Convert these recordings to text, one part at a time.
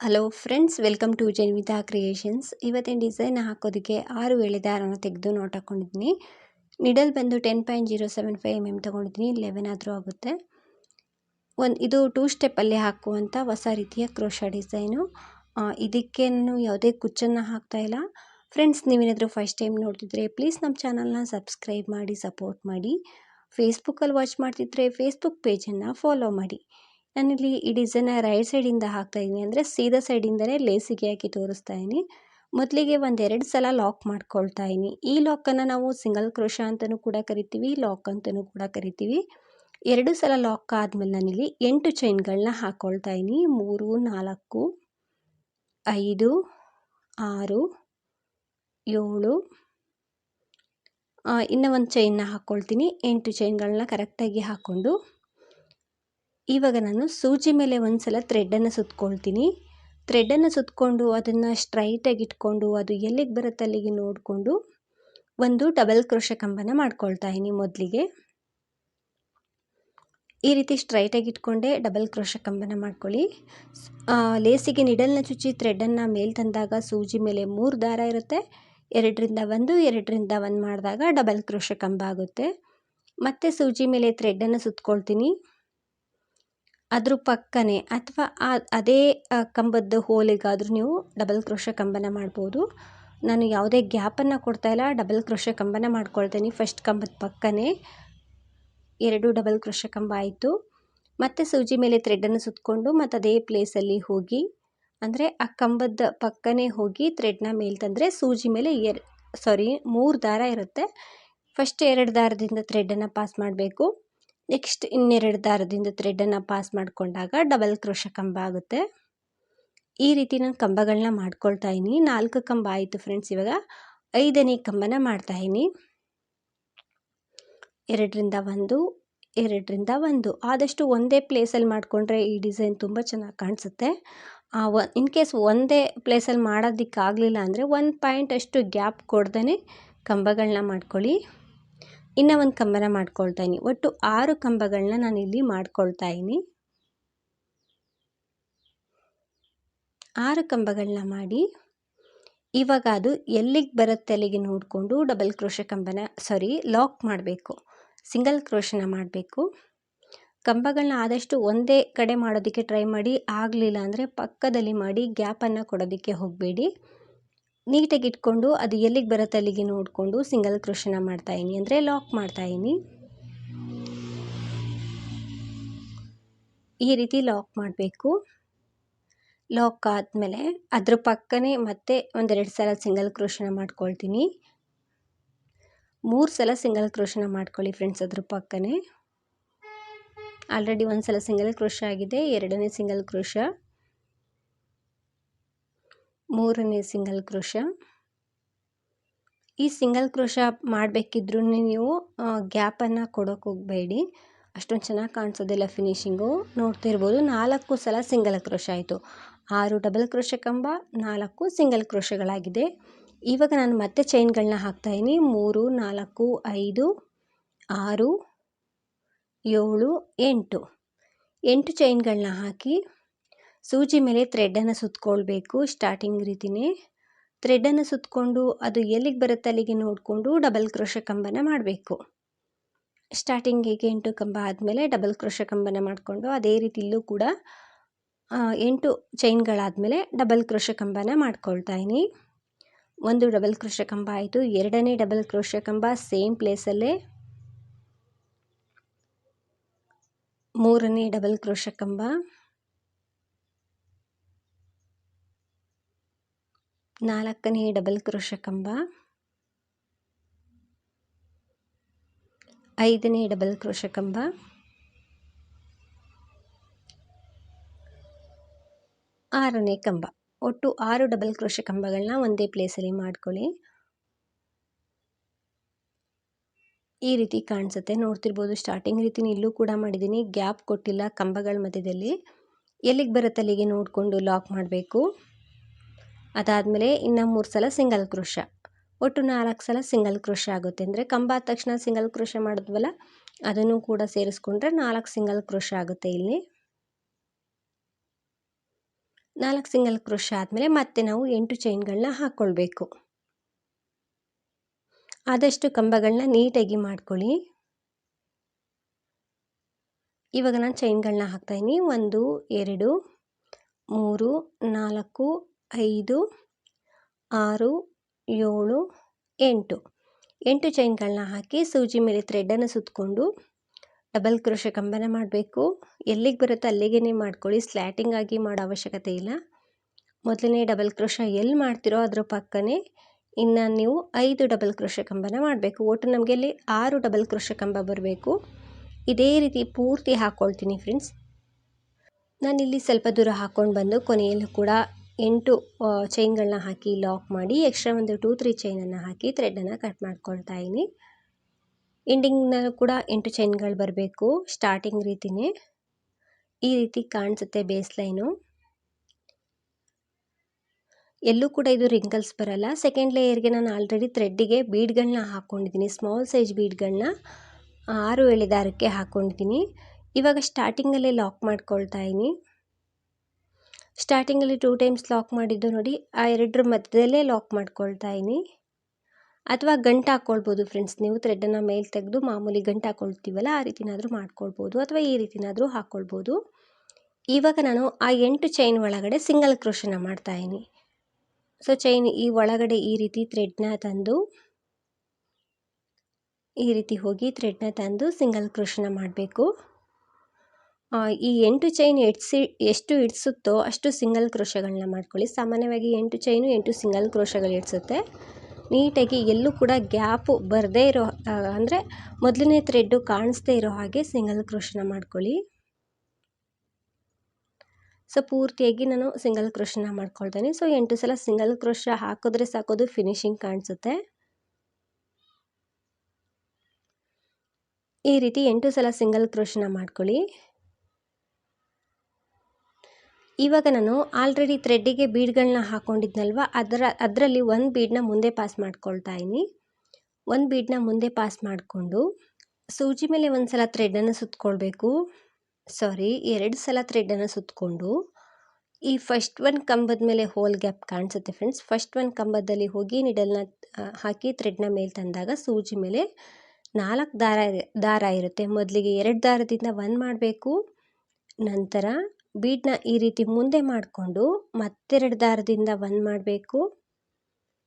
Hello friends welcome to Janvita creations ಇವತ್ತಿನ design ಹಾಕೋದಕ್ಕೆ ಆರು ಎಳೆ ದಾರನ ತೆಗೆದು ನೋಟ್ ಹಾಕ್ಕೊಂಡಿದ್ದೀನಿ ನಿಡಲ್ ಬಂದು ten point zero seven five M M ತೊಗೊಂಡಿದ್ದೀನಿ ಲೆವೆನ್ ಆದರೂ ಆಗುತ್ತೆ. ಒಂದು, ಇದು ಟೂ ಸ್ಟೆಪ್ಪಲ್ಲಿ ಹಾಕುವಂಥ ಹೊಸ ರೀತಿಯ ಕ್ರೋಶ ಡಿಸೈನು ಇದಕ್ಕೆ ನಾನು ಯಾವುದೇ ಕುಚ್ಚನ್ನು ಹಾಕ್ತಾಯಿಲ್ಲ ಫ್ರೆಂಡ್ಸ್ ನೀವೇನಾದರೂ ಫಸ್ಟ್ ಟೈಮ್ ನೋಡ್ತಿದ್ರೆ ಪ್ಲೀಸ್ ನಮ್ಮ ಚಾನಲ್ನ ಸಬ್ಸ್ಕ್ರೈಬ್ ಮಾಡಿ ಸಪೋರ್ಟ್ ಮಾಡಿ. ಫೇಸ್ಬುಕ್ಕಲ್ಲಿ ವಾಚ್ ಮಾಡ್ತಿದ್ರೆ ಫೇಸ್ಬುಕ್ ಪೇಜನ್ನು ಫಾಲೋ ಮಾಡಿ. ನಾನಿಲ್ಲಿ ಈ ಡಿಸೈನ ರೈಟ್ ಸೈಡಿಂದ ಹಾಕ್ತಾ ಇದ್ದೀನಿ ಅಂದರೆ ಸೀದಾ ಸೈಡಿಂದಲೇ ಲೇಸಿಗೆ ಹಾಕಿ ತೋರಿಸ್ತಾ ಇದ್ದೀನಿ ಮೊದಲಿಗೆ ಒಂದೆರಡು ಸಲ ಲಾಕ್ ಮಾಡ್ಕೊಳ್ತಾ ಇದ್ದೀನಿ ಈ ಲಾಕನ್ನು ನಾವು ಸಿಂಗಲ್ ಕ್ರೋಶ ಅಂತಲೂ ಕೂಡ ಕರಿತೀವಿ ಲಾಕ್ ಅಂತಲೂ ಕೂಡ ಕರಿತೀವಿ. ಎರಡು ಸಲ ಲಾಕ್ ಆದಮೇಲೆ ನಾನಿಲ್ಲಿ ಎಂಟು ಚೈನ್ಗಳನ್ನ ಹಾಕ್ಕೊಳ್ತಾ ಇದ್ದೀನಿ ಮೂರು, ನಾಲ್ಕು, ಐದು, ಆರು, ಏಳು ಇನ್ನೂ ಒಂದು ಚೈನ್ನ ಹಾಕ್ಕೊಳ್ತೀನಿ ಎಂಟು ಚೈನ್ಗಳನ್ನ ಕರೆಕ್ಟಾಗಿ ಹಾಕ್ಕೊಂಡು ಇವಾಗ ನಾನು ಸೂಜಿ ಮೇಲೆ ಒಂದು ಸಲ ಥ್ರೆಡ್ಡನ್ನು ಸುತ್ಕೊಳ್ತೀನಿ. ಥ್ರೆಡ್ಡನ್ನು ಸುತ್ತಕೊಂಡು ಅದನ್ನು ಸ್ಟ್ರೈಟಾಗಿ ಇಟ್ಕೊಂಡು ಅದು ಎಲ್ಲಿಗೆ ಬರುತ್ತೆ ಅಲ್ಲಿಗೆ ನೋಡಿಕೊಂಡು ಒಂದು ಡಬಲ್ ಕ್ರೋಶ ಕಂಬನ ಮಾಡ್ಕೊಳ್ತಾ ಇದ್ದೀನಿ ಮೊದಲಿಗೆ. ಈ ರೀತಿ ಸ್ಟ್ರೈಟಾಗಿ ಇಟ್ಕೊಂಡೆ ಡಬಲ್ ಕ್ರೋಶ ಕಂಬನ ಮಾಡ್ಕೊಳ್ಳಿ. ಲೇಸಿಗೆ ನಿಡಲ್ನ ಚುಚ್ಚಿ ಥ್ರೆಡ್ಡನ್ನು ಮೇಲೆ ತಂದಾಗ ಸೂಜಿ ಮೇಲೆ ಮೂರು ದಾರ ಇರುತ್ತೆ. ಎರಡರಿಂದ ಒಂದು ಎರಡರಿಂದ ಒಂದು ಮಾಡಿದಾಗ ಡಬಲ್ ಕ್ರೋಶ ಕಂಬ ಆಗುತ್ತೆ. ಮತ್ತು ಸೂಜಿ ಮೇಲೆ ಥ್ರೆಡ್ಡನ್ನು ಸುತ್ಕೊಳ್ತೀನಿ. ಅದ್ರ ಪಕ್ಕನೇ ಅಥವಾ ಅದೇ ಕಂಬದ ಹೋಲಿಗಾದರೂ ನೀವು ಡಬಲ್ ಕ್ರೋಶ ಕಂಬನ ಮಾಡ್ಬೋದು. ನಾನು ಯಾವುದೇ ಗ್ಯಾಪನ್ನು ಕೊಡ್ತಾಯಿಲ್ಲ ಡಬಲ್ ಕ್ರೋಶ ಕಂಬನ ಮಾಡ್ಕೊಳ್ತೀನಿ. ಫಸ್ಟ್ ಕಂಬದ ಪಕ್ಕನೇ ಎರಡು ಡಬಲ್ ಕ್ರೋಶ ಕಂಬ ಆಯಿತು. ಮತ್ತು ಸೂಜಿ ಮೇಲೆ ಥ್ರೆಡನ್ನು ಸುತ್ತಕೊಂಡು ಮತ್ತು ಅದೇ ಪ್ಲೇಸಲ್ಲಿ ಹೋಗಿ, ಅಂದರೆ ಆ ಕಂಬದ ಪಕ್ಕನೇ ಹೋಗಿ ಥ್ರೆಡ್ನ ಮೇಲೆ ತಂದರೆ ಸೂಜಿ ಮೇಲೆ ಎರ್ ಸಾರಿ ಮೂರು ದಾರ ಇರುತ್ತೆ. ಫಸ್ಟ್ ಎರಡು ದಾರದಿಂದ ಥ್ರೆಡನ್ನು ಪಾಸ್ ಮಾಡಬೇಕು. ನೆಕ್ಸ್ಟ್ ಇನ್ನೆರಡು ದಾರದಿಂದ ಥ್ರೆಡನ್ನು ಪಾಸ್ ಮಾಡಿಕೊಂಡಾಗ ಡಬಲ್ ಕ್ರೋಶ ಕಂಬ ಆಗುತ್ತೆ. ಈ ರೀತಿ ನಾನು ಕಂಬಗಳನ್ನ ಮಾಡ್ಕೊಳ್ತಾ ಇದ್ದೀನಿ. ನಾಲ್ಕು ಕಂಬ ಆಯಿತು ಫ್ರೆಂಡ್ಸ್ ಇವಾಗ ಐದನೇ ಕಂಬನ ಮಾಡ್ತಾ ಇದ್ದೀನಿ. ಎರಡರಿಂದ ಒಂದು ಎರಡರಿಂದ ಒಂದು. ಆದಷ್ಟು ಒಂದೇ ಪ್ಲೇಸಲ್ಲಿ ಮಾಡಿಕೊಂಡ್ರೆ ಈ ಡಿಸೈನ್ ತುಂಬ ಚೆನ್ನಾಗಿ ಕಾಣಿಸುತ್ತೆ. ಇನ್ ಕೇಸ್ ಒಂದೇ ಪ್ಲೇಸಲ್ಲಿ ಮಾಡೋದಕ್ಕಾಗಲಿಲ್ಲ ಅಂದರೆ ಒಂದು ಪಾಯಿಂಟ್ ಅಷ್ಟು ಗ್ಯಾಪ್ ಕೊಡ್ದೇ ಕಂಬಗಳನ್ನ ಮಾಡ್ಕೊಳ್ಳಿ. ಇನ್ನೂ ಒಂದು ಕಂಬನ ಮಾಡ್ಕೊಳ್ತಾ ಒಟ್ಟು ಆರು ಕಂಬಗಳನ್ನ ನಾನು ಇಲ್ಲಿ ಮಾಡ್ಕೊಳ್ತಾ ಇದ್ದೀನಿ. ಆರು ಕಂಬಗಳನ್ನ ಮಾಡಿ ಇವಾಗ ಅದು ಎಲ್ಲಿಗೆ ಬರುತ್ತೆ ಅಲ್ಲಿಗೆ ನೋಡಿಕೊಂಡು ಡಬಲ್ ಕ್ರೋಶ ಕಂಬನ ಸಾರಿ ಲಾಕ್ ಮಾಡಬೇಕು. ಸಿಂಗಲ್ ಕ್ರೋಶನ ಮಾಡಬೇಕು. ಕಂಬಗಳನ್ನ ಆದಷ್ಟು ಒಂದೇ ಕಡೆ ಮಾಡೋದಕ್ಕೆ ಟ್ರೈ ಮಾಡಿ, ಆಗಲಿಲ್ಲ ಅಂದರೆ ಪಕ್ಕದಲ್ಲಿ ಮಾಡಿ ಗ್ಯಾಪನ್ನು ಕೊಡೋದಕ್ಕೆ ಹೋಗಬೇಡಿ. ನೀಟಾಗಿ ಇಟ್ಕೊಂಡು ಅದು ಎಲ್ಲಿಗೆ ಬರುತ್ತೆ ಅಲ್ಲಿಗೆ ನೋಡಿಕೊಂಡು ಸಿಂಗಲ್ ಕ್ರೋಶನ ಮಾಡ್ತಾಯಿನಿ ಅಂದರೆ ಲಾಕ್ ಮಾಡ್ತಾಯಿನಿ ಈ ರೀತಿ ಲಾಕ್ ಮಾಡಬೇಕು. ಲಾಕ್ ಆದಮೇಲೆ ಅದ್ರ ಪಕ್ಕನೇ ಮತ್ತೆ ಒಂದೆರಡು ಸಲ ಸಿಂಗಲ್ ಕ್ರೋಶನ ಮಾಡ್ಕೊಳ್ತೀನಿ. ಮೂರು ಸಲ ಸಿಂಗಲ್ ಕ್ರೋಶನ ಮಾಡ್ಕೊಳ್ಳಿ ಫ್ರೆಂಡ್ಸ್ ಅದ್ರ ಪಕ್ಕನೇ. ಆಲ್ರೆಡಿ ಒಂದು ಸಲ ಸಿಂಗಲ್ ಕ್ರೋಶ ಆಗಿದೆ, ಎರಡನೇ ಸಿಂಗಲ್ ಕ್ರೋಶ. ಮೂರನೇ ಸಿಂಗಲ್ ಕ್ರೋಶ. ಈ ಸಿಂಗಲ್ ಕ್ರೋಶ ಮಾಡಬೇಕಿದ್ರೂ ನೀವು ಗ್ಯಾಪನ್ನು ಕೊಡೋಕೆ ಹೋಗಬೇಡಿ. ಅಷ್ಟೊಂದು ಚೆನ್ನಾಗಿ ಕಾಣಿಸೋದಿಲ್ಲ ಫಿನಿಶಿಂಗು. ನೋಡ್ತಿರ್ಬೋದು ನಾಲ್ಕು ಸಲ ಸಿಂಗಲ್ ಕ್ರೋಶ ಆಯಿತು. ಆರು ಡಬಲ್ ಕ್ರೋಶ ಕಂಬ, ನಾಲ್ಕು ಸಿಂಗಲ್ ಕ್ರೋಶಗಳಾಗಿದೆ. ಇವಾಗ ನಾನು ಮತ್ತೆ ಚೈನ್ಗಳನ್ನ ಹಾಕ್ತಾಯಿದ್ದೀನಿ ಮೂರು, ನಾಲ್ಕು, ಐದು, ಆರು, ಏಳು, ಎಂಟು. ಎಂಟು ಚೈನ್ಗಳನ್ನ ಹಾಕಿ ಸೂಜಿ ಮೇಲೆ ಥ್ರೆಡ್ಡನ್ನು ಸುತ್ತಕೊಳ್ಬೇಕು ಸ್ಟಾರ್ಟಿಂಗ್ ರೀತಿನೇ. ಥ್ರೆಡ್ಡನ್ನು ಸುತ್ತಕೊಂಡು ಅದು ಎಲ್ಲಿಗೆ ಬರುತ್ತೆ ಅಲ್ಲಿಗೆ ನೋಡಿಕೊಂಡು ಡಬಲ್ ಕ್ರೋಶ ಕಂಬನ ಮಾಡಬೇಕು. ಸ್ಟಾರ್ಟಿಂಗಿಗೆ ಎಂಟು ಕಂಬ ಆದಮೇಲೆ ಡಬಲ್ ಕ್ರೋಶ ಕಂಬನ ಮಾಡಿಕೊಂಡು ಅದೇ ರೀತಿ ಇಲ್ಲೂ ಕೂಡ ಎಂಟು ಚೈನ್ಗಳಾದಮೇಲೆ ಡಬಲ್ ಕ್ರೋಶ ಕಂಬನ ಮಾಡ್ಕೊಳ್ತಾ ಇದ್ದೀನಿ ಒಂದು ಡಬಲ್ ಕ್ರೋಶ ಕಂಬ ಆಯಿತು, ಎರಡನೇ ಡಬಲ್ ಕ್ರೋಶ ಕಂಬ ಸೇಮ್ ಪ್ಲೇಸಲ್ಲೇ ಮೂರನೇ ಡಬಲ್ ಕ್ರೋಶ ಕಂಬ. ನಾಲ್ಕನೇ ಡಬಲ್ ಕ್ರೋಶ ಕಂಬ ಐದನೇ ಡಬಲ್ ಕ್ರೋಶ ಕಂಬ ಆರನೇ ಕಂಬ. ಒಟ್ಟು ಆರು ಡಬಲ್ ಕ್ರೋಶ ಕಂಬಗಳನ್ನ ಒಂದೇ ಪ್ಲೇಸಲ್ಲಿ ಮಾಡ್ಕೊಳ್ಳಿ. ಈ ರೀತಿ ಕಾಣಿಸುತ್ತೆ. ನೋಡ್ತಿರ್ಬೋದು ಸ್ಟಾರ್ಟಿಂಗ್ ರೀತಿ ಇಲ್ಲೂ ಕೂಡ ಮಾಡಿದ್ದೀನಿ. ಗ್ಯಾಪ್ ಕೊಟ್ಟಿಲ್ಲ ಕಂಬಗಳ ಮಧ್ಯದಲ್ಲಿ. ಎಲ್ಲಿಗೆ ಬರುತ್ತೆ ಅಲ್ಲಿಗೆ ನೋಡಿಕೊಂಡು ಲಾಕ್ ಮಾಡಬೇಕು. ಅದಾದಮೇಲೆ ಇನ್ನು ಮೂರು ಸಲ ಸಿಂಗಲ್ ಕ್ರೋಶ ಒಟ್ಟು ನಾಲ್ಕು ಸಲ ಸಿಂಗಲ್ ಕ್ರೋಶ ಆಗುತ್ತೆ. ಅಂದರೆ ಕಂಬ ಆದ ತಕ್ಷಣ ಸಿಂಗಲ್ ಕ್ರೋಶ ಮಾಡಿದ್ವಲ್ಲ, ಅದನ್ನು ಕೂಡ ಸೇರಿಸ್ಕೊಂಡ್ರೆ ನಾಲ್ಕು ಸಿಂಗಲ್ ಕ್ರೋಶ ಆಗುತ್ತೆ ಇಲ್ಲಿ. ನಾಲ್ಕು ಸಿಂಗಲ್ ಕ್ರೋಶ ಆದಮೇಲೆ ಮತ್ತೆ ನಾವು ಎಂಟು ಚೈನ್ಗಳನ್ನ ಹಾಕ್ಕೊಳ್ಬೇಕು ಆದಷ್ಟು ಕಂಬಗಳನ್ನ ನೀಟಾಗಿ ಮಾಡ್ಕೊಳ್ಳಿ. ಇವಾಗ ನಾನು ಚೈನ್ಗಳನ್ನ ಹಾಕ್ತಾಯಿದ್ದೀನಿ ಒಂದು, ಎರಡು, ಮೂರು, ನಾಲ್ಕು ಐದು, ಆರು, ಏಳು, ಎಂಟು. ಎಂಟು ಚೈನ್ಗಳನ್ನ ಹಾಕಿ ಸೂಜಿ ಮೇಲೆ ಥ್ರೆಡ್ಡನ್ನು ಸುತ್ತಕೊಂಡು ಡಬಲ್ ಕ್ರೋಶ ಕಂಬನ ಮಾಡಬೇಕು. ಎಲ್ಲಿಗೆ ಬರುತ್ತೋ ಅಲ್ಲಿಗೇ ಮಾಡ್ಕೊಳ್ಳಿ. ಸ್ಲ್ಯಾಟಿಂಗ್ ಆಗಿ ಮಾಡೋ ಅವಶ್ಯಕತೆ ಇಲ್ಲ. ಮೊದಲನೇ ಡಬಲ್ ಕ್ರೋಶ ಎಲ್ಲಿ ಮಾಡ್ತಿರೋ ಅದರ ಪಕ್ಕನೇ ಇನ್ನು ನೀವು ಐದು ಡಬಲ್ ಕ್ರೋಶ ಕಂಬನ ಮಾಡಬೇಕು. ಒಟ್ಟು ನಮಗೆ ಅಲ್ಲಿ ಆರು ಡಬಲ್ ಕ್ರೋಶ ಕಂಬ ಬರಬೇಕು. ಇದೇ ರೀತಿ ಪೂರ್ತಿ ಹಾಕ್ಕೊಳ್ತೀನಿ ಫ್ರೆಂಡ್ಸ್. ನಾನಿಲ್ಲಿ ಸ್ವಲ್ಪ ದೂರ ಹಾಕ್ಕೊಂಡು ಬಂದು ಕೊನೆಯಲ್ಲೂ ಕೂಡ ಎಂಟು ಚೈನ್ಗಳನ್ನ ಹಾಕಿ ಲಾಕ್ ಮಾಡಿ ಎಕ್ಸ್ಟ್ರಾ ಒಂದು ಟೂ ತ್ರೀ ಚೈನನ್ನು ಹಾಕಿ ಥ್ರೆಡ್ಡನ್ನು ಕಟ್ ಮಾಡ್ಕೊಳ್ತಾ ಇದ್ದೀನಿ ಎಂಡಿಂಗ್ನಲ್ಲೂ ಕೂಡ ಎಂಟು ಚೈನ್ಗಳು ಬರಬೇಕು ಸ್ಟಾರ್ಟಿಂಗ್ ರೀತಿಯೇ ಈ ರೀತಿ ಕಾಣಿಸುತ್ತೆ ಬೇಸ್ ಲೈನು ಎಲ್ಲೂ ಕೂಡ ಇದು ರಿಂಕಲ್ಸ್ ಬರಲ್ಲ. ಸೆಕೆಂಡ್ ಲೇಯರ್ಗೆ ನಾನು ಆಲ್ರೆಡಿ ಥ್ರೆಡ್ಡಿಗೆ ಬೀಡ್ಗಳನ್ನ ಹಾಕ್ಕೊಂಡಿದ್ದೀನಿ ಸ್ಮಾಲ್ ಸೈಜ್ ಬೀಡ್ಗಳನ್ನ ಆರು ಎಳೆದಾರಕ್ಕೆ ಹಾಕ್ಕೊಂಡಿದ್ದೀನಿ ಇವಾಗ ಸ್ಟಾರ್ಟಿಂಗಲ್ಲೇ ಲಾಕ್ ಮಾಡ್ಕೊಳ್ತಾ ಇದ್ದೀನಿ ಸ್ಟಾರ್ಟಿಂಗಲ್ಲಿ ಟೂ ಟೈಮ್ಸ್ ಲಾಕ್ ಮಾಡಿದ್ದು ನೋಡಿ, ಆ ಎರಡರ ಮಧ್ಯದಲ್ಲೇ ಲಾಕ್ ಮಾಡ್ಕೊಳ್ತಾ ಇದ್ದೀನಿ. ಅಥವಾ ಗಂಟು ಹಾಕ್ಕೊಳ್ಬೋದು ಫ್ರೆಂಡ್ಸ್ ನೀವು ಥ್ರೆಡನ್ನು ಮೇಲೆ ತೆಗೆದು ಮಾಮೂಲಿ ಗಂಟು ಹಾಕ್ಕೊಳ್ತೀವಲ್ಲ ಆ ರೀತಿನಾದರೂ ಮಾಡ್ಕೊಳ್ಬೋದು ಅಥವಾ ಈ ರೀತಿನಾದರೂ ಹಾಕ್ಕೊಳ್ಬೋದು ಇವಾಗ ನಾನು ಆ ಎಂಟು ಚೈನ್ ಒಳಗಡೆ ಸಿಂಗಲ್ ಕ್ರೋಶನ ಮಾಡ್ತಾಯಿದ್ದೀನಿ ಸೊ ಚೈನ್ ಈ ಒಳಗಡೆ ಈ ರೀತಿ ಥ್ರೆಡ್ನ ತಂದು, ಈ ರೀತಿ ಹೋಗಿ ಥ್ರೆಡ್ನ ತಂದು ಸಿಂಗಲ್ ಕ್ರೋಶನ ಮಾಡಬೇಕು. ಈ ಎಂಟು ಚೈನ್ ಎಡ್ಸಿ, ಎಷ್ಟು ಹಿಡ್ಸುತ್ತೋ ಅಷ್ಟು ಸಿಂಗಲ್ ಕ್ರೋಶಗಳನ್ನ ಮಾಡ್ಕೊಳ್ಳಿ. ಸಾಮಾನ್ಯವಾಗಿ ಎಂಟು ಚೈನು ಎಂಟು ಸಿಂಗಲ್ ಕ್ರೋಶಗಳು ಹಿಡ್ಸುತ್ತೆ ನೀಟಾಗಿ ಎಲ್ಲೂ ಕೂಡ ಗ್ಯಾಪು ಬರದೇ ಇರೋ ಅಂದರೆ ಮೊದಲನೇ ಥ್ರೆಡ್ಡು ಕಾಣಿಸ್ದೇ ಇರೋ ಹಾಗೆ ಸಿಂಗಲ್ ಕ್ರೋಶನ ಮಾಡ್ಕೊಳ್ಳಿ. ಸೊ, ಪೂರ್ತಿಯಾಗಿ ನಾನು ಸಿಂಗಲ್ ಕ್ರೋಶನ ಮಾಡ್ಕೊಳ್ತೇನೆ. ಸೊ, ಎಂಟು ಸಲ ಸಿಂಗಲ್ ಕ್ರೋಶ ಹಾಕಿದ್ರೆ ಸಾಕೋದು ಫಿನಿಶಿಂಗ್ ಕಾಣಿಸುತ್ತೆ. ಈ ರೀತಿ ಎಂಟು ಸಲ ಸಿಂಗಲ್ ಕ್ರೋಶನ ಮಾಡ್ಕೊಳ್ಳಿ. ಇವಾಗ ನಾನು ಆಲ್ರೆಡಿ ಥ್ರೆಡ್ಡಿಗೆ ಬೀಡ್ಗಳನ್ನ ಹಾಕ್ಕೊಂಡಿದ್ನಲ್ವ ಅದರ, ಅದರಲ್ಲಿ ಒಂದು ಬೀಡನ್ನ ಮುಂದೆ ಪಾಸ್ ಮಾಡ್ಕೊಳ್ತಾ ಇದ್ದೀನಿ. ಒಂದು ಬೀಡನ್ನ ಮುಂದೆ ಪಾಸ್ ಮಾಡಿಕೊಂಡು ಸೂಜಿ ಮೇಲೆ ಒಂದು ಸಲ ಥ್ರೆಡನ್ನು ಸುತ್ತಕೊಳ್ಬೇಕು ಸಾರಿ ಎರಡು ಸಲ ಥ್ರೆಡನ್ನು ಸುತ್ತಕೊಂಡು ಈ ಫಸ್ಟ್ ಒನ್ ಕಂಬದ ಮೇಲೆ ಹೋಲ್ ಗ್ಯಾಪ್ ಕಾಣಿಸುತ್ತೆ ಫ್ರೆಂಡ್ಸ್ ಫಸ್ಟ್ ಒನ್ ಕಂಬದಲ್ಲಿ ಹೋಗಿ ನಿಡಲ್ನ ಹಾಕಿ ಥ್ರೆಡ್ನ ಮೇಲೆ ತಂದಾಗ ಸೂಜಿ ಮೇಲೆ ನಾಲ್ಕು ದಾರ ದಾರ ಇರುತ್ತೆ. ಮೊದಲಿಗೆ ಎರಡು ದಾರದಿಂದ ಒಂದು ಮಾಡಬೇಕು. ನಂತರ ಬೀಡನ್ನ ಈ ರೀತಿ ಮುಂದೆ ಮಾಡಿಕೊಂಡು ಮತ್ತೆರಡು ದಾರದಿಂದ ಒಂದು ಮಾಡಬೇಕು.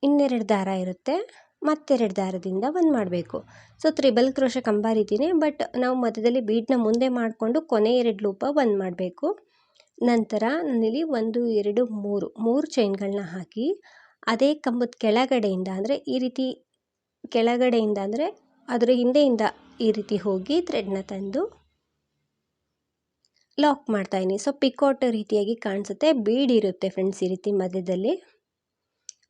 ಇನ್ನೆರಡು ದಾರ ಇರುತ್ತೆ, ಮತ್ತೆರಡು ದಾರದಿಂದ ಒಂದು ಮಾಡಬೇಕು. ಸೊ ತ್ರಿಬಲ್ ಕ್ರೋಶ ಕಂಬ ರೀತಿಯೇ ಬಟ್ ನಾವು ಮಧ್ಯದಲ್ಲಿ ಬೀಡನ್ನ ಮುಂದೆ ಮಾಡಿಕೊಂಡು ಕೊನೆ ಎರಡು ಲೂಪ ಒಂದು ಮಾಡಬೇಕು. ನಂತರ ನಾನಿಲ್ಲಿ ಒಂದು, ಎರಡು, ಮೂರು ಮೂರು ಚೈನ್ಗಳನ್ನ ಹಾಕಿ ಅದೇ ಕಂಬದ ಕೆಳಗಡೆಯಿಂದ ಅಂದರೆ ಈ ರೀತಿ ಕೆಳಗಡೆಯಿಂದ ಅಂದರೆ ಅದರ ಹಿಂದೆಯಿಂದ ಈ ರೀತಿ ಹೋಗಿ ಥ್ರೆಡ್ನ ತಂದು ಲಾಕ್ ಮಾಡ್ತಾಯಿನಿ ಸೊ ಪಿಕೋಟ್ ರೀತಿಯಾಗಿ ಕಾಣಿಸುತ್ತೆ. ಬೀಡ್ ಇರುತ್ತೆ ಫ್ರೆಂಡ್ಸ್ ಈ ರೀತಿ ಮಧ್ಯದಲ್ಲಿ.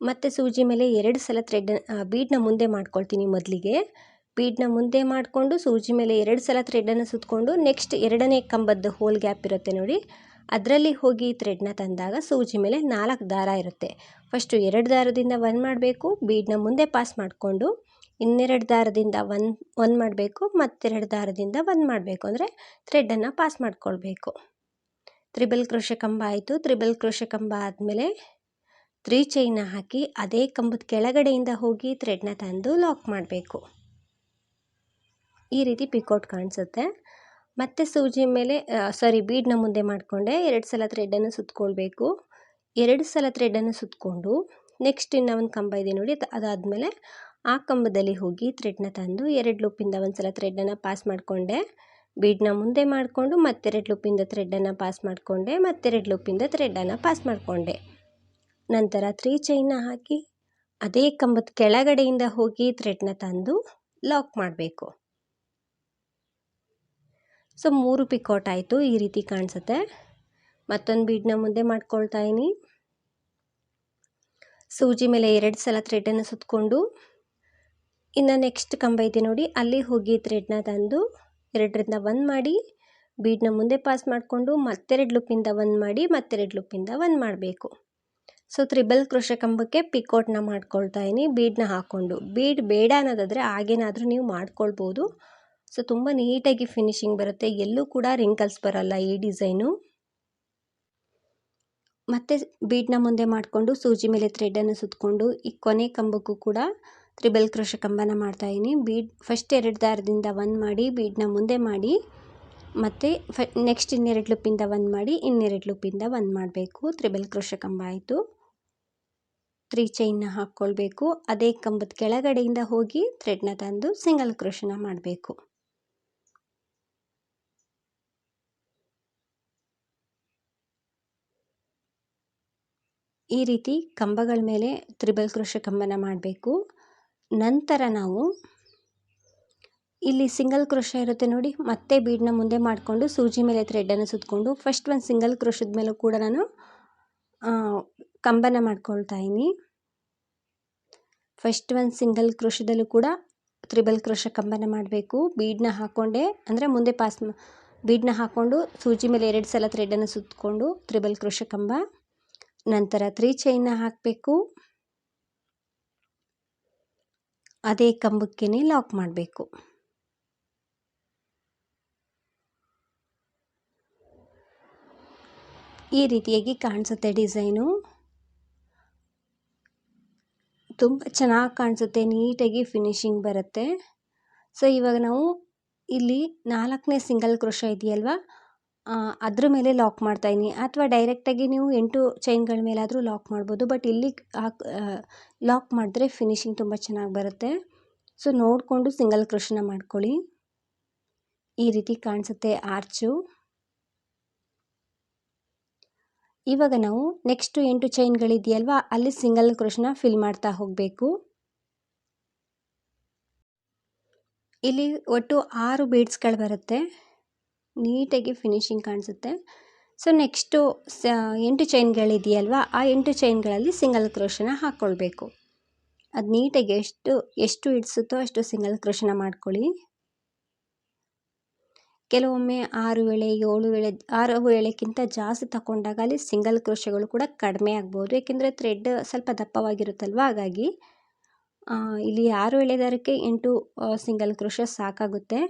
ಮತ್ತು ಸೂಜಿ ಮೇಲೆ ಎರಡು ಸಲ ಥ್ರೆಡ್ ಬೀಡ್ನ ಮುಂದೆ ಮಾಡ್ಕೊಳ್ತೀನಿ ಮೊದಲಿಗೆ. ಬೀಡ್ನ ಮುಂದೆ ಮಾಡಿಕೊಂಡು ಸೂಜಿ ಮೇಲೆ ಎರಡು ಸಲ ಥ್ರೆಡನ್ನು ಸುತ್ತಕೊಂಡು ನೆಕ್ಸ್ಟ್ ಎರಡನೇ ಕಂಬದ ಹೋಲ್ ಗ್ಯಾಪ್ ಇರುತ್ತೆ ನೋಡಿ. ಅದರಲ್ಲಿ ಹೋಗಿ ಥ್ರೆಡ್ನ ತಂದಾಗ ಸೂಜಿ ಮೇಲೆ ನಾಲ್ಕು ದಾರ ಇರುತ್ತೆ. ಫಸ್ಟು ಎರಡು ದಾರದಿಂದ ಒಂದು ಮಾಡಬೇಕು, ಬೀಡ್ನ ಮುಂದೆ ಪಾಸ್ ಮಾಡಿಕೊಂಡು ಇನ್ನೆರಡು ದಾರದಿಂದ ಒನ್ ಒಂದು ಮಾಡಬೇಕು, ಮತ್ತೆರಡು ದಾರದಿಂದ ಒಂದು ಮಾಡಬೇಕು. ಅಂದರೆ ಥ್ರೆಡ್ಡನ್ನು ಪಾಸ್ ಮಾಡ್ಕೊಳ್ಬೇಕು. ತ್ರಿಬಲ್ ಕ್ರೋಶ ಕಂಬ ಆಯಿತು. ತ್ರಿಬಲ್ ಕ್ರೋಶ ಕಂಬ ಆದಮೇಲೆ ತ್ರೀ ಚೈನ ಹಾಕಿ ಅದೇ ಕಂಬದ ಕೆಳಗಡೆಯಿಂದ ಹೋಗಿ ಥ್ರೆಡ್ನ ತಂದು ಲಾಕ್ ಮಾಡಬೇಕು. ಈ ರೀತಿ ಪಿಕೋಟ್ ಕಾಣಿಸುತ್ತೆ. ಮತ್ತು ಸೂಜಿ ಮೇಲೆ ಸಾರಿ ಬೀಡ್ನ ಮುಂದೆ ಮಾಡಿಕೊಂಡೆ. ಎರಡು ಸಲ ಥ್ರೆಡನ್ನು ಸುತ್ತಕೊಳ್ಬೇಕು ಎರಡು ಸಲ ಥ್ರೆಡನ್ನು ಸುತ್ತಕೊಂಡು ನೆಕ್ಸ್ಟ್ ಇನ್ನೂ ಒಂದು ಕಂಬ ಇದೆ ನೋಡಿ, ಅದಾದಮೇಲೆ ಆ ಕಂಬದಲ್ಲಿ ಹೋಗಿ ಥ್ರೆಡ್ನ ತಂದು ಎರಡು ಲೂಪಿಂದ ಒಂದು ಸಲ ಥ್ರೆಡ್ಡನ್ನು ಪಾಸ್ ಮಾಡಿಕೊಂಡೆ. ಬೀಡ್ನ ಮುಂದೆ ಮಾಡಿಕೊಂಡು ಮತ್ತೆರಡು ಲೂಪಿಂದ ಥ್ರೆಡ್ಡನ್ನು ಪಾಸ್ ಮಾಡಿಕೊಂಡೆ, ಮತ್ತೆರಡು ಲೂಪಿಂದ ಥ್ರೆಡ್ಡನ್ನು ಪಾಸ್ ಮಾಡಿಕೊಂಡೆ. ನಂತರ ತ್ರೀ ಚೈನ್ನ ಹಾಕಿ ಅದೇ ಕಂಬದ ಕೆಳಗಡೆಯಿಂದ ಹೋಗಿ ಥ್ರೆಡ್ನ ತಂದು ಲಾಕ್ ಮಾಡಬೇಕು. ಸೊ ಮೂರು ಪಿಕೌಟ್ ಆಯಿತು ಈ ರೀತಿ ಕಾಣಿಸುತ್ತೆ. ಮತ್ತೊಂದು ಬೀಡನ್ನ ಮುಂದೆ ಮಾಡ್ಕೊಳ್ತಾ ಇದ್ದೀನಿ ಸೂಜಿ ಮೇಲೆ ಎರಡು ಸಲ ಥ್ರೆಡನ್ನು ಸುತ್ತಕೊಂಡು ಇನ್ನು ನೆಕ್ಸ್ಟ್ ಕಂಬ ಇದೆ ನೋಡಿ. ಅಲ್ಲಿ ಹೋಗಿ ಥ್ರೆಡ್ನ ತಂದು ಎರಡರಿಂದ ಒಂದು ಮಾಡಿ ಬೀಡ್ನ ಮುಂದೆ ಪಾಸ್ ಮಾಡಿಕೊಂಡು, ಮತ್ತೆರಡು ಲುಪ್ಪಿಂದ ಒಂದು ಮಾಡಿ, ಮತ್ತೆರಡು ಲುಪ್ಪಿಂದ ಒಂದು ಮಾಡಬೇಕು. ಸೊ ತ್ರಿಬಲ್ ಕೃಷ ಕಂಬಕ್ಕೆ ಪಿಕೋಟ್ನ ಮಾಡ್ಕೊಳ್ತಾ ಇದೀನಿ ಬೀಡ್ನ ಹಾಕ್ಕೊಂಡು ಬೀಡ್ ಬೇಡ ಅನ್ನೋದಾದರೆ ಹಾಗೇನಾದರೂ ನೀವು ಮಾಡ್ಕೊಳ್ಬೋದು. ಸೊ ತುಂಬ ನೀಟಾಗಿ ಫಿನಿಶಿಂಗ್ ಬರುತ್ತೆ. ಎಲ್ಲೂ ಕೂಡ ರಿಂಕಲ್ಸ್ ಬರಲ್ಲ ಈ ಡಿಸೈನು ಮತ್ತೆ ಬೀಡ್ನ ಮುಂದೆ ಮಾಡಿಕೊಂಡು, ಸೂಜಿ ಮೇಲೆ ಥ್ರೆಡನ್ನು ಸುತ್ತಕೊಂಡು ಈ ಕೊನೆ ಕಂಬಕ್ಕೂ ಕೂಡ ತ್ರಿಬಲ್ ಕ್ರೋಶ ಕಂಬನ ಮಾಡ್ತಾಯಿದ್ದೀನಿ ಬೀಡ್ ಫಸ್ಟ್ ಎರಡು ದಾರದಿಂದ ಒಂದು ಮಾಡಿ ಬೀಡನ್ನ ಮುಂದೆ ಮಾಡಿ, ಮತ್ತು ಫ ನೆಕ್ಸ್ಟ್ ಇನ್ನೆರಡು ಲೂಪಿಂದ ಒಂದು ಮಾಡಿ, ಇನ್ನೆರಡು ಲೂಪಿಂದ ಒಂದು ಮಾಡಬೇಕು. ತ್ರಿಬಲ್ ಕ್ರೋಶ ಕಂಬ ಆಯಿತು. ತ್ರೀ ಚೈನ್ನ ಹಾಕ್ಕೊಳ್ಬೇಕು. ಅದೇ ಕಂಬದ ಕೆಳಗಡೆಯಿಂದ ಹೋಗಿ ಥ್ರೆಡ್ನ ತಂದು ಸಿಂಗಲ್ ಕ್ರೋಶನ ಮಾಡಬೇಕು. ಈ ರೀತಿ ಕಂಬಗಳ ಮೇಲೆ ತ್ರಿಬಲ್ ಕ್ರೋಶ ಕಂಬನ ಮಾಡಬೇಕು. ನಂತರ ನಾವು ಇಲ್ಲಿ ಸಿಂಗಲ್ ಕ್ರೋಶ ಇರುತ್ತೆ ನೋಡಿ, ಮತ್ತೆ ಬೀಡ್ನ ಮುಂದೆ ಮಾಡಿಕೊಂಡು ಸೂಜಿ ಮೇಲೆ ಥ್ರೆಡ್ಡನ್ನು ಸುತ್ತಕೊಂಡು ಫಸ್ಟ್ ಒಂದು ಸಿಂಗಲ್ ಕ್ರೋಶದ ಮೇಲೂ ಕೂಡ ನಾನು ಕಂಬನ ಮಾಡ್ಕೊಳ್ತಾ ಇದ್ದೀನಿ. ಫಸ್ಟ್ ಒಂದು ಸಿಂಗಲ್ ಕ್ರೋಶದಲ್ಲೂ ಕೂಡ ತ್ರಿಬಲ್ ಕ್ರೋಶ ಕಂಬನ ಮಾಡಬೇಕು. ಬೀಡನ್ನ ಹಾಕ್ಕೊಂಡೆ ಅಂದರೆ ಮುಂದೆ ಪಾಸ್ ಬೀಡನ್ನ ಹಾಕ್ಕೊಂಡು ಸೂಜಿ ಮೇಲೆ ಎರಡು ಸಲ ಥ್ರೆಡನ್ನು ಸುತ್ತಕೊಂಡು ತ್ರಿಬಲ್ ಕ್ರೋಶ ಕಂಬ, ನಂತರ ತ್ರೀ ಚೈನ್ನ ಹಾಕಬೇಕು. ಅದೇ ಕಂಬಕ್ಕೆ ಲಾಕ್ ಮಾಡಬೇಕು. ಈ ರೀತಿಯಾಗಿ ಕಾಣಿಸುತ್ತೆ ಡಿಸೈನು. ತುಂಬ ಚೆನ್ನಾಗಿ ಕಾಣಿಸುತ್ತೆ, ನೀಟಾಗಿ ಫಿನಿಶಿಂಗ್ ಬರುತ್ತೆ. ಸೊ ಇವಾಗ ನಾವು ಇಲ್ಲಿ ನಾಲ್ಕನೇ ಸಿಂಗಲ್ ಕ್ರೋಶ ಇದೆಯಲ್ವ? ಅದ್ರ ಮೇಲೆ ಲಾಕ್ ಮಾಡ್ತಾಯಿದ್ದೀನಿ ಅಥವಾ ಡೈರೆಕ್ಟಾಗಿ ನೀವು ಎಂಟು ಚೈನ್ಗಳ ಮೇಲಾದರೂ ಲಾಕ್ ಮಾಡ್ಬೋದು. ಬಟ್ ಇಲ್ಲಿ ಲಾಕ್ ಮಾಡಿದ್ರೆ ಫಿನಿಶಿಂಗ್ ತುಂಬ ಚೆನ್ನಾಗಿ ಬರುತ್ತೆ. ಸೊ ನೋಡಿಕೊಂಡು ಸಿಂಗಲ್ ಕೃಷ್ಣ ಮಾಡ್ಕೊಳ್ಳಿ. ಈ ರೀತಿ ಕಾಣಿಸುತ್ತೆ ಆರ್ಚು ಇವಾಗ ನಾವು ನೆಕ್ಸ್ಟು ಎಂಟು ಚೈನ್ಗಳಿದೆಯಲ್ವಾ ಅಲ್ಲಿ ಸಿಂಗಲ್ ಕೃಷ್ಣ ಫಿಲ್ ಮಾಡ್ತಾ ಹೋಗಬೇಕು. ಇಲ್ಲಿ ಒಟ್ಟು ಆರು ಬೀಡ್ಸ್ಗಳು ಬರುತ್ತೆ. ನೀಟಾಗಿ ಫಿನಿಶಿಂಗ್ ಕಾಣಿಸುತ್ತೆ. ಸೊ ನೆಕ್ಸ್ಟು ಸ, ಎಂಟು ಚೈನ್ಗಳಿದೆಯಲ್ವಾ ಆ ಎಂಟು ಚೈನ್ಗಳಲ್ಲಿ ಸಿಂಗಲ್ ಕ್ರೋಶನ ಹಾಕ್ಕೊಳ್ಬೇಕು ಅದು ನೀಟಾಗಿ ಎಷ್ಟು ಎಷ್ಟು ಇಡಿಸುತ್ತೋ ಅಷ್ಟು ಸಿಂಗಲ್ ಕ್ರೋಶನ ಮಾಡ್ಕೊಳ್ಳಿ. ಕೆಲವೊಮ್ಮೆ ಆರು ವೇಳೆ, ಏಳು ವೇಳೆ, ಆರು ವೇಳೆಕ್ಕಿಂತ ಜಾಸ್ತಿ ತಗೊಂಡಾಗ ಅಲ್ಲಿ ಸಿಂಗಲ್ ಕ್ರೋಶಗಳು ಕೂಡ ಕಡಿಮೆ ಆಗ್ಬೋದು. ಏಕೆಂದರೆ ಥ್ರೆಡ್ ಸ್ವಲ್ಪ ದಪ್ಪವಾಗಿರುತ್ತಲ್ವ? ಹಾಗಾಗಿ ಇಲ್ಲಿ ಆರು ವೇಳೆ ದಾರಕ್ಕೆ ಎಂಟು ಸಿಂಗಲ್ ಕ್ರೋಶ ಸಾಕಾಗುತ್ತೆ.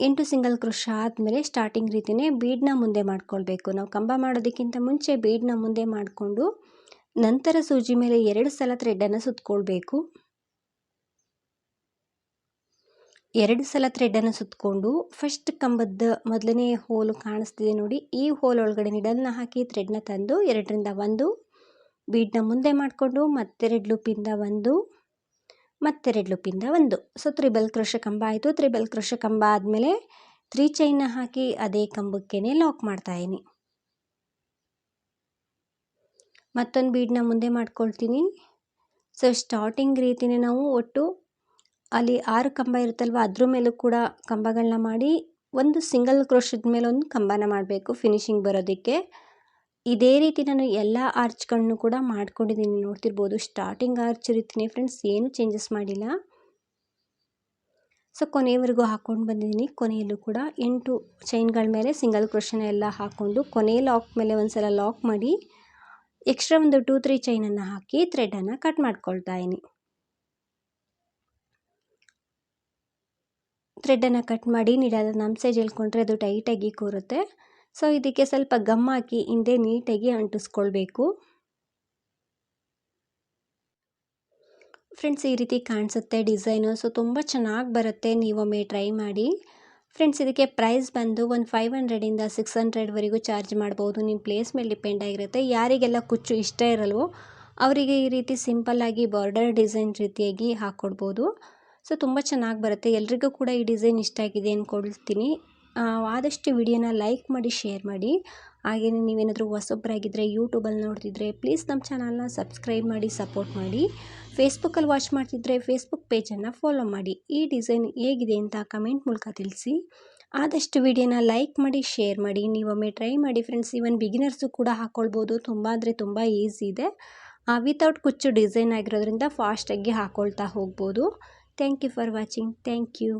ಎಂಟು ಸಿಂಗಲ್ ಕ್ರೋಶ ಆದಮೇಲೆ ಸ್ಟಾರ್ಟಿಂಗ್ ರೀತಿಯೇ ಬೀಡನ್ನ ಮುಂದೆ ಮಾಡ್ಕೊಳ್ಬೇಕು. ನಾವು ಕಂಬ ಮಾಡೋದಕ್ಕಿಂತ ಮುಂಚೆ ಬೀಡನ್ನ ಮುಂದೆ ಮಾಡಿಕೊಂಡು ನಂತರ ಸೂಜಿ ಮೇಲೆ ಎರಡು ಸಲ ಥ್ರೆಡ್ಡನ್ನು ಸುತ್ತಕೊಳ್ಬೇಕು ಎರಡು ಸಲ ಥ್ರೆಡ್ಡನ್ನು ಸುತ್ತಕೊಂಡು ಫಸ್ಟ್ ಕಂಬದ ಮೊದಲನೇ ಹೋಲು ಕಾಣಿಸ್ತಿದೆ ನೋಡಿ. ಈ ಹೋಲ್ ಒಳಗಡೆ ನಿಡಲ್ನ ಹಾಕಿ ಥ್ರೆಡ್ನ ತಂದು ಎರಡರಿಂದ ಒಂದು ಬೀಡನ್ನ ಮುಂದೆ ಮಾಡಿಕೊಂಡು ಮತ್ತೆರಡು ಲೂಪಿಂದ ಒಂದು ಮತ್ತೆರಡು ಲೂಪಿಂದ ಒಂದು. ಸೊ ತ್ರಿಬಲ್ ಕ್ರೋಶ ಕಂಬ ಆಯಿತು. ತ್ರಿಬಲ್ ಕೃಷ ಕಂಬ ಆದಮೇಲೆ ತ್ರೀ ಚೈನ್ನ ಹಾಕಿ ಅದೇ ಕಂಬಕ್ಕೆ ಲಾಕ್ ಮಾಡ್ತಾಯಿನಿ ಮತ್ತೊಂದು ಬೀಡ್ನ ಮುಂದೆ ಮಾಡ್ಕೊಳ್ತೀನಿ. ಸೊ ಸ್ಟಾರ್ಟಿಂಗ್ ರೀತಿಯೇ ನಾವು ಒಟ್ಟು ಅಲ್ಲಿ ಆರು ಕಂಬ ಇರುತ್ತಲ್ವ, ಅದ್ರ ಮೇಲೂ ಕೂಡ ಕಂಬಗಳನ್ನ ಮಾಡಿ ಒಂದು ಸಿಂಗಲ್ ಕ್ರೋಶದ ಮೇಲೆ ಒಂದು ಕಂಬನ ಮಾಡಬೇಕು ಫಿನಿಶಿಂಗ್ ಬರೋದಕ್ಕೆ. ಇದೇ ರೀತಿ ನಾನು ಎಲ್ಲ ಆರ್ಚ್ಗಳನ್ನು ಕೂಡ ಮಾಡ್ಕೊಂಡಿದ್ದೀನಿ. ನೋಡ್ತಿರ್ಬೋದು ಸ್ಟಾರ್ಟಿಂಗ್ ಆರ್ಚ್ ರೀತಿನೇ ಫ್ರೆಂಡ್ಸ್ ಏನು ಚೇಂಜಸ್ ಮಾಡಿಲ್ಲ. ಸೊ ಕೊನೆಯವರೆಗೂ ಹಾಕ್ಕೊಂಡು ಬಂದಿದ್ದೀನಿ. ಕೊನೆಯಲ್ಲೂ ಕೂಡ ಎಂಟು ಚೈನ್ಗಳ ಮೇಲೆ ಸಿಂಗಲ್ ಕ್ರೋಶನ ಎಲ್ಲ ಹಾಕ್ಕೊಂಡು ಕೊನೆ ಲಾಕ್ ಮೇಲೆ ಒಂದು ಸಲ ಲಾಕ್ ಮಾಡಿ ಎಕ್ಸ್ಟ್ರಾ ಒಂದು ಟೂ ತ್ರೀ ಚೈನನ್ನು ಹಾಕಿ ಥ್ರೆಡನ್ನು ಕಟ್ ಮಾಡ್ಕೊಳ್ತಾ ಇದ್ದೀನಿ. ಥ್ರೆಡನ್ನು ಕಟ್ ಮಾಡಿ ನೀಡಾದ ನಮ್ಮ ಸೈಜ್ ಹೇಳ್ಕೊಂಡ್ರೆ ಅದು ಟೈಟಾಗಿ ಕೂರುತ್ತೆ. ಸೊ, ಇದಕ್ಕೆ ಸ್ವಲ್ಪ ಗಮ್ ಹಾಕಿ ಹಿಂದೆ ನೀಟಾಗಿ ಅಂಟಿಸ್ಕೊಳ್ಬೇಕು. ಫ್ರೆಂಡ್ಸ್, ಈ ರೀತಿ ಕಾಣಿಸುತ್ತೆ ಡಿಸೈನು. ಸೊ, ತುಂಬ ಚೆನ್ನಾಗಿ ಬರುತ್ತೆ. ನೀವೊಮ್ಮೆ ಟ್ರೈ ಮಾಡಿ. ಫ್ರೆಂಡ್ಸ್, ಇದಕ್ಕೆ ಪ್ರೈಸ್ ಬಂದು ಒಂದು ಫೈವ್ ಹಂಡ್ರೆಡಿಂದ ಸಿಕ್ಸ್ ಹಂಡ್ರೆಡ್ವರೆಗೂ ಚಾರ್ಜ್ ಮಾಡ್ಬೋದು. ನಿಮ್ಮ ಪ್ಲೇಸ್ ಮೇಲೆ ಡಿಪೆಂಡ್ ಆಗಿರುತ್ತೆ. ಯಾರಿಗೆಲ್ಲ ಕುಚ್ಚು ಇಷ್ಟ ಇರಲ್ವೋ, ಅವರಿಗೆ ಈ ರೀತಿ ಸಿಂಪಲ್ಲಾಗಿ ಬಾರ್ಡರ್ ಡಿಸೈನ್ ರೀತಿಯಾಗಿ ಹಾಕ್ಕೊಡ್ಬೋದು ಸೊ, ತುಂಬ ಚೆನ್ನಾಗಿ ಬರುತ್ತೆ. ಎಲ್ರಿಗೂ ಕೂಡ ಈ ಡಿಸೈನ್ ಇಷ್ಟ ಆಗಿದೆ ಅಂದ್ಕೊಳ್ತೀನಿ ಆದಷ್ಟು ವಿಡಿಯೋನ ಲೈಕ್ ಮಾಡಿ, ಶೇರ್ ಮಾಡಿ. ಹಾಗೆಯೇ ನೀವೇನಾದರೂ ಹೊಸೊಬ್ಬರಾಗಿದ್ದರೆ ಯೂಟ್ಯೂಬಲ್ಲಿ ನೋಡ್ತಿದ್ರೆ ಪ್ಲೀಸ್ ನಮ್ಮ ಚಾನಲ್ನ ಸಬ್ಸ್ಕ್ರೈಬ್ ಮಾಡಿ, ಸಪೋರ್ಟ್ ಮಾಡಿ. ಫೇಸ್ಬುಕ್ಕಲ್ಲಿ ವಾಚ್ ಮಾಡ್ತಿದ್ರೆ ಫೇಸ್ಬುಕ್ ಪೇಜನ್ನು ಫಾಲೋ ಮಾಡಿ. ಈ ಡಿಸೈನ್ ಹೇಗಿದೆ ಅಂತ ಕಮೆಂಟ್ ಮೂಲಕ ತಿಳಿಸಿ. ಆದಷ್ಟು ವಿಡಿಯೋನ ಲೈಕ್ ಮಾಡಿ, ಶೇರ್ ಮಾಡಿ. ನೀವೊಮ್ಮೆ ಟ್ರೈ ಮಾಡಿ ಫ್ರೆಂಡ್ಸ್. ಇವನ್ ಬಿಗಿನರ್ಸು ಕೂಡ ಹಾಕ್ಕೊಳ್ಬೋದು ತುಂಬ ಅಂದರೆ ತುಂಬ ಈಸಿ ಇದೆ. ವಿತೌಟ್ ಕುಚ್ಚು ಡಿಸೈನ್ ಆಗಿರೋದ್ರಿಂದ ಫಾಸ್ಟಾಗಿ ಹಾಕ್ಕೊಳ್ತಾ ಹೋಗ್ಬೋದು. Thank you for watching. Thank you.